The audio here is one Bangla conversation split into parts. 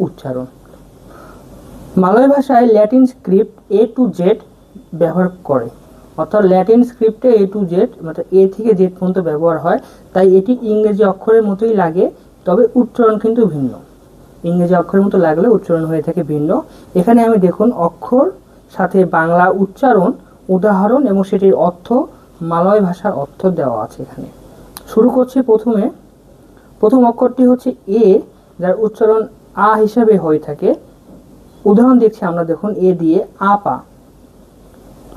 উচ্চারণ। মালয় ভাষায় Latin script A to Z ব্যবহার করে। অর্থাৎ ল্যাটিন স্ক্রিপ্টে এ টু জেড অর্থাৎ এ থেকে জেড পর্যন্ত ব্যবহার হয়। তাই এটি ইংরেজি অক্ষরের মতোই লাগে, তবে উচ্চারণ কিন্তু ভিন্ন। ইংরেজি অক্ষরের মতো লাগলে উচ্চারণ হয়ে থাকে ভিন্ন। এখানে আমি দেখুন, অক্ষর, সাথে বাংলা উচ্চারণ, উদাহরণ এবং সেটির অর্থ, মালয় ভাষার অর্থ দেওয়া আছে এখানে। শুরু করছি প্রথমে। প্রথম অক্ষরটি হচ্ছে এ যার উচ্চারণ আ হিসাবে হয়ে থাকে। উদাহরণ দেখছি আমরা দেখুন, এ দিয়ে আপা।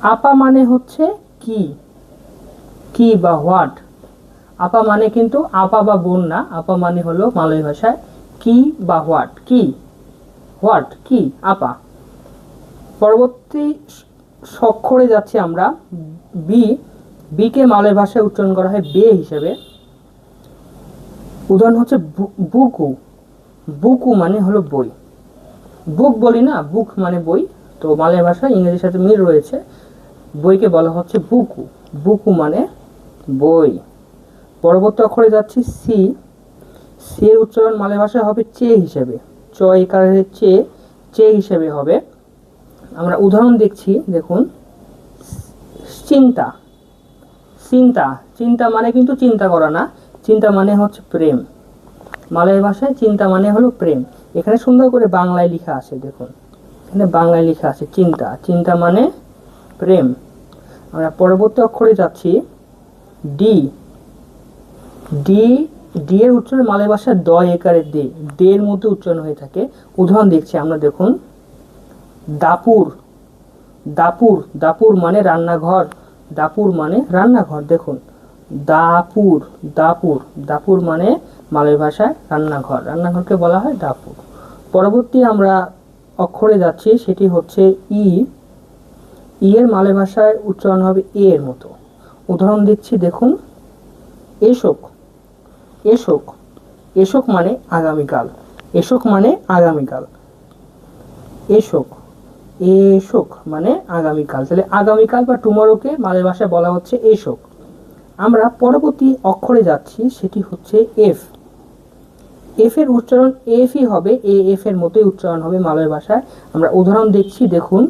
আপা মানে হচ্ছে কি? কি বা হোয়াট? আপা মানে কিন্তু আপা বা বোন না, আপা মানে হলো মালয় ভাষায় কি বা হোয়াট, কি? হোয়াট, কি? আপা। পরবর্তী স্বক্ষরে যাচ্ছি আমরা, বি বিকে মালয় ভাষায় উচ্চারণ করা হয় বে হিসেবে। উদাহরণ হচ্ছে বুকু। বুকু মানে হলো বই। বুক বলি না, বুক মানে বই। তো মালয় ভাষা ইংরেজির সাথে মিল রয়েছে। বইকে বলা হচ্ছে বুকু। বুকু মানে বই। পরবর্তী অক্ষরে যাচ্ছি, সি। সি এর উচ্চারণ মালয় ভাষায় হবে চে হিসেবে। চ একারের চে চে হিসেবে হবে। আমরা উদাহরণ দেখছি, দেখুন। চিন্তা। চিন্তা। চিন্তা মানে কিন্তু চিন্তা করা না। চিন্তা মানে হচ্ছে প্রেম। মালয় ভাষায় চিন্তা মানে হলো প্রেম। এখানে সুন্দর করে বাংলায় লেখা আছে, দেখুন। এখানে বাংলায় লেখা আছে চিন্তা। চিন্তা মানে প্রেম। আমরা পরবর্তী অক্ষরে যাচ্ছি। ডি ডি ডি এর উচ্চারণ মালয় ভাষায় দ একারের দে। দে এর মধ্যে উচ্চারণ হয়ে থাকে। উদাহরণ দেখছি আমরা, দেখুন। দাপুর। দাপুর। দাপুর মানে রান্নাঘর। দাপুর মানে রান্নাঘর, দেখুন। দাপুর দাপুর। দাপুর মানে মালয় ভাষায় রান্নাঘর। রান্নাঘরকে বলা হয় দাপুর পরবর্তী আমরা অক্ষরে যাচ্ছি, সেটি হচ্ছে ই। ই এর মালয় ভাষায় উচ্চারণ হবে এ এর মতো। উদাহরণ দিচ্ছি, দেখুন। এশোক এশোক এশোক মানে আগামীকাল। এশোক মানে আগামীকাল। এশোক এশোক মানে আগামীকাল। তাহলে আগামীকাল বা টুমরোকে মালয় ভাষায় বলা হচ্ছে এশোক আমরা পরবর্তী অক্ষরে যাচ্ছি, সেটি হচ্ছে এফ। এফ এর উচ্চারণ এফই হবে এ এফ এর মতোই উচ্চারণ হবে মালয় ভাষায়। আমরা উদাহরণ দেখছি, দেখুন।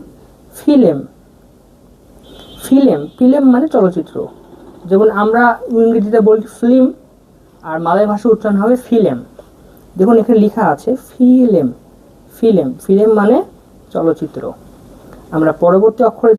ফিলেম। ফিলেম ফিলেম মানে চলচ্চিত্র। যেমন আমরা ইংরেজিতে বলি ফিল্ম, আর মালয় ভাষা উচ্চারণ হবে ফিলেম। দেখুন, এখানে লেখা আছে ফিলেম ফিলেম। ফিলেম মানে চলচ্চিত্র। আমরা পরবর্তী অক্ষরে